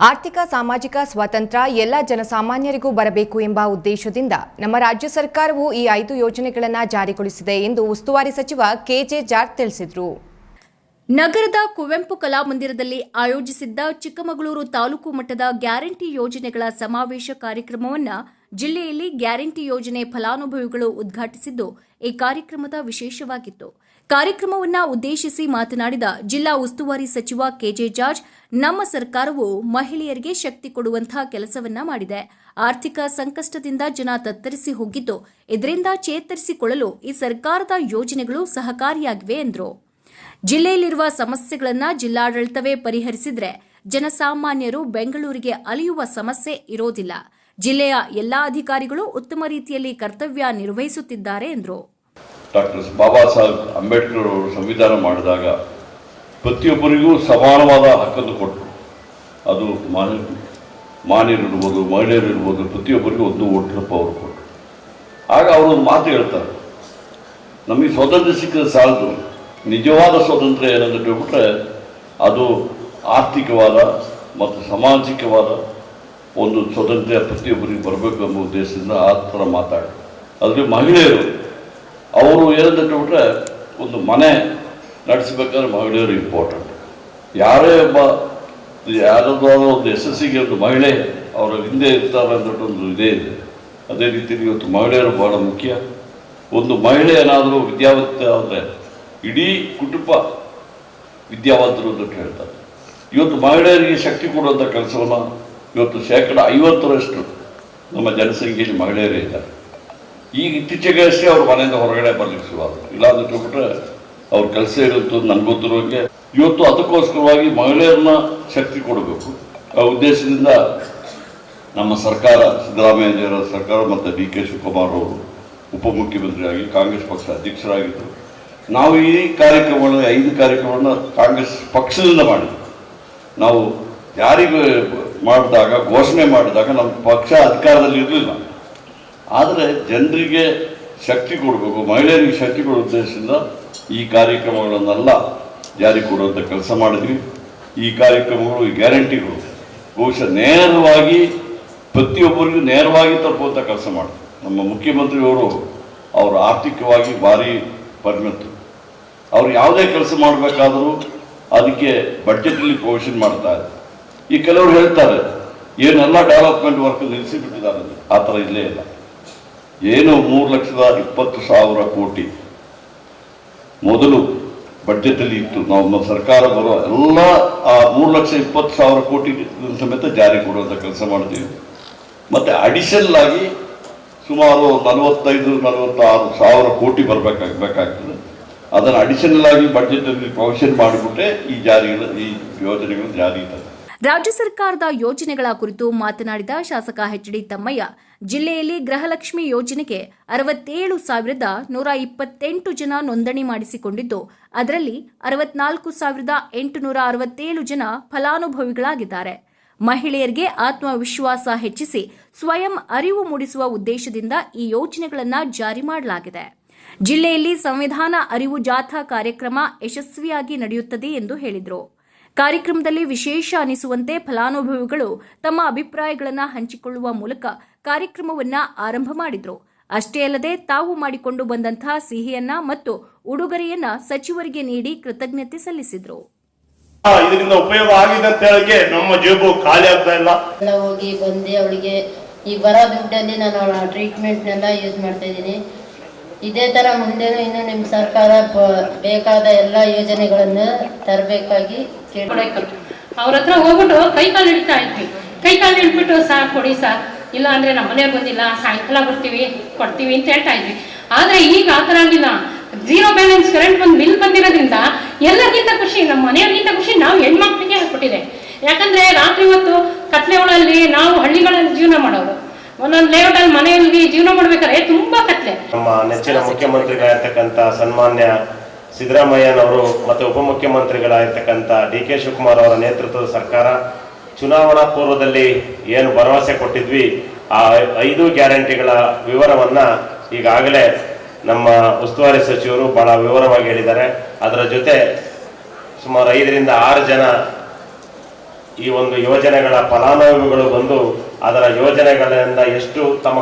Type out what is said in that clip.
ಆರ್ಥಿಕ, ಸಾಮಾಜಿಕ ಸ್ವಾತಂತ್ರ್ಯ ಎಲ್ಲ ಜನಸಾಮಾನ್ಯರಿಗೂ ಬರಬೇಕು ಎಂಬ ಉದ್ದೇಶದಿಂದ ನಮ್ಮ ರಾಜ್ಯ ಸರ್ಕಾರವು ಈ ಐದು ಯೋಜನೆಗಳನ್ನು ಜಾರಿಗೊಳಿಸಿದೆ ಎಂದು ಉಸ್ತುವಾರಿ ಸಚಿವ ಕೆಜೆ ಜಾರ್ಜ್ ತಿಳಿಸಿದರು. ನಗರದ ಕುವೆಂಪು ಕಲಾಮಂದಿರದಲ್ಲಿ ಆಯೋಜಿಸಿದ್ದ ಚಿಕ್ಕಮಗಳೂರು ತಾಲೂಕು ಮಟ್ಟದ ಗ್ಯಾರಂಟಿ ಯೋಜನೆಗಳ ಸಮಾವೇಶ ಕಾರ್ಯಕ್ರಮವನ್ನು ಜಿಲ್ಲೆಯಲ್ಲಿ ಗ್ಯಾರಂಟಿ ಯೋಜನೆ ಫಲಾನುಭವಿಗಳು ಉದ್ಘಾಟಿಸಿದ್ದು ಈ ಕಾರ್ಯಕ್ರಮದ ವಿಶೇಷವಾಗಿತ್ತು. ಕಾರ್ಯಕ್ರಮವನ್ನು ಉದ್ದೇಶಿಸಿ ಮಾತನಾಡಿದ ಜಿಲ್ಲಾ ಉಸ್ತುವಾರಿ ಸಚಿವ ಕೆಜೆ ಜಾರ್ಜ್ ನಮ್ಮ ಸರ್ಕಾರವು ಮಹಿಳೆಯರಿಗೆ ಶಕ್ತಿ ಕೊಡುವಂತಹ ಕೆಲಸವನ್ನ ಮಾಡಿದೆ. ಆರ್ಥಿಕ ಸಂಕಷ್ಟದಿಂದ ಜನ ತತ್ತರಿಸಿ ಹೋಗಿದ್ದು, ಇದರಿಂದ ಚೇತರಿಸಿಕೊಳ್ಳಲು ಈ ಸರ್ಕಾರದ ಯೋಜನೆಗಳು ಸಹಕಾರಿಯಾಗಿವೆ ಎಂದರು. ಜಿಲ್ಲೆಯಲ್ಲಿರುವ ಸಮಸ್ಯೆಗಳನ್ನು ಜಿಲ್ಲಾಡಳಿತವೇ ಪರಿಹರಿಸಿದ್ರೆ ಜನಸಾಮಾನ್ಯರು ಬೆಂಗಳೂರಿಗೆ ಅಲಿಯುವ ಸಮಸ್ಯೆ ಇರೋದಿಲ್ಲ. ಜಿಲ್ಲೆಯ ಎಲ್ಲಾ ಅಧಿಕಾರಿಗಳು ಉತ್ತಮ ರೀತಿಯಲ್ಲಿ ಕರ್ತವ್ಯ ನಿರ್ವಹಿಸುತ್ತಿದ್ದಾರೆ ಎಂದರು. ಡಾಕ್ಟರ್ ಬಾಬಾ ಸಾಹೇಬ್ ಅಂಬೇಡ್ಕರ್ ಅವರು ಸಂವಿಧಾನ ಮಾಡಿದಾಗ ಪ್ರತಿಯೊಬ್ಬರಿಗೂ ಸಮಾನವಾದ ಹಕ್ಕನ್ನು ಕೊಟ್ಟರು. ಅದು ಮಾನ್ಯ ಮಾನ್ಯರಿರ್ಬೋದು, ಮಹಿಳೆಯರಿರ್ಬೋದು, ಪ್ರತಿಯೊಬ್ಬರಿಗೂ ಒಂದು ಓಟಿನ ಪವರ್ ಕೊಟ್ಟರು. ಆಗ ಅವರು ಒಂದು ಮಾತು ಹೇಳ್ತಾರೆ. ನಮಗೆ ಸ್ವಾತಂತ್ರ್ಯ ಸಿಕ್ಕಿದ ಸಾಲದು. ನಿಜವಾದ ಸ್ವಾತಂತ್ರ್ಯ ಏನಂತ ಹೇಳ್ಬಿಟ್ರೆ ಅದು ಆರ್ಥಿಕವಾದ ಮತ್ತು ಸಾಮಾಜಿಕವಾದ ಒಂದು ಸ್ವಾತಂತ್ರ್ಯ ಪ್ರತಿಯೊಬ್ಬರಿಗೆ ಬರಬೇಕು ಎಂಬ ಉದ್ದೇಶದಿಂದ ಆ ಥರ ಮಾತಾಡಿ ಅದರಲ್ಲಿ ಮಹಿಳೆಯರು, ಅವರು ಏನಂತ ಹೇಳ್ಬಿಟ್ರೆ ಒಂದು ಮನೆ ನಡೆಸಬೇಕಾದ್ರೆ ಮಹಿಳೆಯರು ಇಂಪಾರ್ಟೆಂಟ್ ಯಾರೇ ಒಬ್ಬ ಯಾರಾದರೂ ಒಂದು ಯಶಸ್ಸಿಗೆ ಒಂದು ಮಹಿಳೆ ಅವರ ಹಿಂದೆ ಇರ್ತಾರೆ ಒಂದು ಇದೇ ಇದೆ. ಅದೇ ರೀತಿಯಲ್ಲಿ ಇವತ್ತು ಮಹಿಳೆಯರು ಬಹಳ ಮುಖ್ಯ. ಒಂದು ಮಹಿಳೆ ಏನಾದರೂ ವಿದ್ಯಾವಂತ ಆದರೆ ಇಡೀ ಕುಟುಂಬ ವಿದ್ಯಾವಂತರು ಅಂತ ಹೇಳ್ತಾರೆ ಇವತ್ತು ಮಹಿಳೆಯರಿಗೆ ಶಕ್ತಿ ಕೊಡುವಂಥ ಕೆಲಸವನ್ನು ಇವತ್ತು ಶೇಕಡ ಐವತ್ತರಷ್ಟು ನಮ್ಮ ಜನಸಂಖ್ಯೆಯಲ್ಲಿ ಮಹಿಳೆಯರೇ ಇದ್ದಾರೆ. ಈಗ ಇತ್ತೀಚೆಗೆ ಅಷ್ಟೇ ಅವ್ರ ಮನೆಯಿಂದ ಹೊರಗಡೆ ಬರಲಿಕ್ಕೆ ಶುರುವಾದರು. ಇಲ್ಲ ಬಿಟ್ಟರೆ ಅವ್ರ ಕೆಲಸ ಇರುತ್ತೋ ನನಗೆ ಗೊತ್ತಿರೋಂಗೆ ಇವತ್ತು ಅದಕ್ಕೋಸ್ಕರವಾಗಿ ಮಹಿಳೆಯರನ್ನ ಶಕ್ತಿ ಕೊಡಬೇಕು. ಆ ಉದ್ದೇಶದಿಂದ ನಮ್ಮ ಸರ್ಕಾರ, ಸಿದ್ದರಾಮಯ್ಯ ಸರ್ಕಾರ ಮತ್ತು ಡಿ ಕೆ ಶಿವಕುಮಾರ್ ಅವರು ಉಪಮುಖ್ಯಮಂತ್ರಿಯಾಗಿ, ಕಾಂಗ್ರೆಸ್ ಪಕ್ಷ ಅಧ್ಯಕ್ಷರಾಗಿದ್ದರು ನಾವು ಈ ಕಾರ್ಯಕ್ರಮಗಳನ್ನ ಐದು ಕಾರ್ಯಕ್ರಮವನ್ನು ಕಾಂಗ್ರೆಸ್ ಪಕ್ಷದಿಂದ ಮಾಡಿದ್ವಿ. ನಾವು ಯಾರಿಗೂ ಮಾಡಿದಾಗ, ಘೋಷಣೆ ಮಾಡಿದಾಗ ನಮ್ಮ ಪಕ್ಷ ಅಧಿಕಾರದಲ್ಲಿ ಇರಲಿಲ್ಲ. ಆದರೆ ಜನರಿಗೆ ಶಕ್ತಿ ಕೊಡಬೇಕು, ಮಹಿಳೆಯರಿಗೆ ಶಕ್ತಿ ಕೊಡೋ ಉದ್ದೇಶದಿಂದ ಈ ಕಾರ್ಯಕ್ರಮಗಳನ್ನೆಲ್ಲ ಜಾರಿ ಕೊಡುವಂಥ ಕೆಲಸ ಮಾಡಿದ್ವಿ. ಈ ಕಾರ್ಯಕ್ರಮಗಳು ಈ ಗ್ಯಾರಂಟಿಗಳು. ಬಹುಶಃ ನೇರವಾಗಿ ಪ್ರತಿಯೊಬ್ಬರಿಗೂ ನೇರವಾಗಿ ತಲುಪುವಂಥ ಕೆಲಸ ಮಾಡಿದ್ರು ನಮ್ಮ ಮುಖ್ಯಮಂತ್ರಿಯವರು ಅವರು ಆರ್ಥಿಕವಾಗಿ ಭಾರಿ ಪರಿಣತರು ಅವ್ರು ಯಾವುದೇ ಕೆಲಸ ಮಾಡಬೇಕಾದರೂ ಅದಕ್ಕೆ ಬಡ್ಜೆಟಲ್ಲಿ ಪ್ರೊವಿಷನ್ ಮಾಡ್ತಾ ಇದ್ದಾರೆ. ಈ ಕೆಲವರು ಹೇಳ್ತಾರೆ, ಏನೆಲ್ಲ ಡೆವಲಪ್ಮೆಂಟ್ ವರ್ಕ್ ನಿಲ್ಲಿಸಿಬಿಟ್ಟಿದ್ದಾರೆ. ಆ ಥರ ಇಲ್ಲೇ ಇಲ್ಲ. ಏನು ಮೂರು ಲಕ್ಷದ ಇಪ್ಪತ್ತು ಸಾವಿರ ಕೋಟಿ ಮೊದಲು ಬಡ್ಜೆಟಲ್ಲಿ ಇತ್ತು. ನಾವು ನಮ್ಮ ಸರ್ಕಾರ ಬರೋ ಎಲ್ಲ, ಆ ಮೂರು ಲಕ್ಷ ಇಪ್ಪತ್ತು ಸಾವಿರ ಕೋಟಿ ಸಮೇತ ಜಾರಿ ಕೊಡುವಂಥ ಕೆಲಸ ಮಾಡ್ತೀವಿ ಮತ್ತು ಅಡಿಷನಲ್ ಆಗಿ ಸುಮಾರು ನಲವತ್ತೈದು, ನಲವತ್ತಾರು ಸಾವಿರ ಕೋಟಿ ಬರಬೇಕಾಗಬೇಕಾಗ್ತದೆ ಅದನ್ನು ಅಡಿಷನಲ್ ಆಗಿ ಬಡ್ಜೆಟಲ್ಲಿ ಪ್ರೊವಿಷನ್ ಮಾಡಿಬಿಟ್ಟೆ ಈ ಜಾರಿಗಳು, ಈ ಯೋಜನೆಗಳು ಜಾರಿ ಇರ್ತದೆ ರಾಜ್ಯ ಸರ್ಕಾರದ ಯೋಜನೆಗಳ ಕುರಿತು ಮಾತನಾಡಿದ ಶಾಸಕ ಎಚ್ ತಮ್ಮಯ್ಯ, ಜಿಲ್ಲೆಯಲ್ಲಿ ಗೃಹಲಕ್ಷ್ಮಿ ಯೋಜನೆಗೆ ಅರವತ್ತೇಳು ಸಾವಿರದ ನೂರ ಇಪ್ಪತ್ತೆಂಟು ಜನ ನೋಂದಣಿ ಮಾಡಿಸಿಕೊಂಡಿದ್ದು, ಅದರಲ್ಲಿ ಅರವತ್ನಾಲ್ಕು ಸಾವಿರದ ಎಂಟುನೂರ ಅರವತ್ತೇಳು ಜನ ಫಲಾನುಭವಿಗಳಾಗಿದ್ದಾರೆ. ಮಹಿಳೆಯರಿಗೆ ಆತ್ಮವಿಶ್ವಾಸ ಹೆಚ್ಚಿಸಿ ಸ್ವಯಂ ಅರಿವು ಮೂಡಿಸುವ ಉದ್ದೇಶದಿಂದ ಈ ಯೋಜನೆಗಳನ್ನು ಜಾರಿ ಮಾಡಲಾಗಿದೆ. ಜಿಲ್ಲೆಯಲ್ಲಿ ಸಂವಿಧಾನ ಅರಿವು ಜಾಥಾ ಕಾರ್ಯಕ್ರಮ ಯಶಸ್ವಿಯಾಗಿ ನಡೆಯುತ್ತದೆ ಎಂದು ಹೇಳಿದರು. ಕಾರ್ಯಕ್ರಮದಲ್ಲಿ ವಿಶೇಷ ಅನಿಸುವಂತೆ ಫಲಾನುಭವಿಗಳು ತಮ್ಮ ಅಭಿಪ್ರಾಯಗಳನ್ನು ಹಂಚಿಕೊಳ್ಳುವ ಮೂಲಕ ಕಾರ್ಯಕ್ರಮವನ್ನ ಆರಂಭ ಮಾಡಿದ್ರು. ಅಷ್ಟೇ ಅಲ್ಲದೆ ತಾವು ಮಾಡಿಕೊಂಡು ಬಂದಂತಹ ಸಿಹಿಯನ್ನ ಮತ್ತು ಉಡುಗೊರೆಯನ್ನ ಸಚಿವರಿಗೆ ನೀಡಿ ಕೃತಜ್ಞತೆ ಸಲ್ಲಿಸಿದ್ರು. ಇದರಿಂದ ಉಪಯೋಗ ಆಗಿದೆ ಅಂತ ಹೇಳಕ್ಕೆ ನಮ್ಮ ಜೇಬು ಖಾಲಿ ಆಗ್ತಾ ಇಲ್ಲ. ಎಲ್ಲ ಹೋಗಿ ಬಂದು ಅವಳಿಗೆ ಈ ಬರೋ ದುಡ್ಡಲ್ಲಿ ನಾನು ಅವಳ ಟ್ರೀಟ್ಮೆಂಟ್ನೆಲ್ಲ ಯೂಸ್ ಮಾಡ್ತಾ ಇದ್ದೀನಿ. ಇದೇ ತರ ಮುಂದೆನೂ ಇನ್ನು ನಿಮ್ಮ ಸರ್ಕಾರ ಬೇಕಾದ ಎಲ್ಲ ಯೋಜನೆಗಳನ್ನು ತರಬೇಕಾಗಿ ಕೇಳಿ. ಕೊಡಕ್ಕೆ ಅವ್ರ ಹತ್ರ ಹೋಗ್ಬಿಟ್ಟು ಕೈ ಕಾಲು ಹಿಡಿತಾ ಇದ್ವಿ. ಕೈ ಕಾಲು ಹಿಡ್ಬಿಟ್ಟು ಸಾ ಕೊಡಿ ಸಾರ್ ಇಲ್ಲ ಅಂದ್ರೆ ನಮ್ಮ ಮನೆಗೆ ಬಂದಿಲ್ಲ, ಸಾಯಂಕಾಲ ಬರ್ತೀವಿ, ಕೊಡ್ತೀವಿ ಅಂತ ಹೇಳ್ತಾ ಇದ್ವಿ. ಆದ್ರೆ ಈಗ ಆ ಥರ ಆಗಿಲ್ಲ. ಜೀರೋ ಬ್ಯಾಲೆನ್ಸ್ ಕರೆಂಟ್ ಬಂದು ಬಿಲ್ ಬಂದಿರೋದ್ರಿಂದ ಎಲ್ಲರಿಗಿಂತ ಖುಷಿ ನಮ್ಮ ಮನೆಯವ್ರಿಗಿಂತ ಖುಷಿ ನಾವು ಹೆಣ್ಮಕ್ಳಿಗೆ ಹಾಕ್ಬಿಟ್ಟಿದೆ ಯಾಕಂದ್ರೆ ರಾತ್ರಿ ಹೊತ್ತು ಕತ್ಲೆ ಒಳಲ್ಲಿ ನಾವು ಹಳ್ಳಿಗಳಲ್ಲಿ ಜೀವನ ಮಾಡೋರು. ಒಂದೊಂದು ಲೇಔಟಲ್ಲಿ ಮನೆಯಲ್ಲಿ ಜೀವನ ಮಾಡ್ಬೇಕಾದ್ರೆ ತುಂಬಾ ಕತ್ಲೆ. ನಮ್ಮ ನೆಚ್ಚಿನ ಮುಖ್ಯಮಂತ್ರಿಗಳಾಗಿರ್ತಕ್ಕಂಥ ಸನ್ಮಾನ್ಯ ಸಿದ್ದರಾಮಯ್ಯನವರು ಮತ್ತು ಉಪಮುಖ್ಯಮಂತ್ರಿಗಳಾಗಿರ್ತಕ್ಕಂಥ ಡಿ ಕೆ ಶಿವಕುಮಾರ್ ಅವರ ನೇತೃತ್ವದ ಸರ್ಕಾರ, ಚುನಾವಣಾ ಪೂರ್ವದಲ್ಲಿ ಏನು ಭರವಸೆ ಕೊಟ್ಟಿದ್ವಿ, ಆ ಐದು ಗ್ಯಾರಂಟಿಗಳ ವಿವರವನ್ನು ಈಗಾಗಲೇ ನಮ್ಮ ಉಸ್ತುವಾರಿ ಸಚಿವರು ಬಹಳ ವಿವರವಾಗಿ ಹೇಳಿದ್ದಾರೆ. ಅದರ ಜೊತೆ ಸುಮಾರು ಐದರಿಂದ ಆರು ಜನ ಈ ಒಂದು ಯೋಜನೆಗಳ ಫಲಾನುಭವಿಗಳು ಬಂದು ಅದರ ಯೋಜನೆಗಳಿಂದ ಎಷ್ಟು ತಮ್ಮ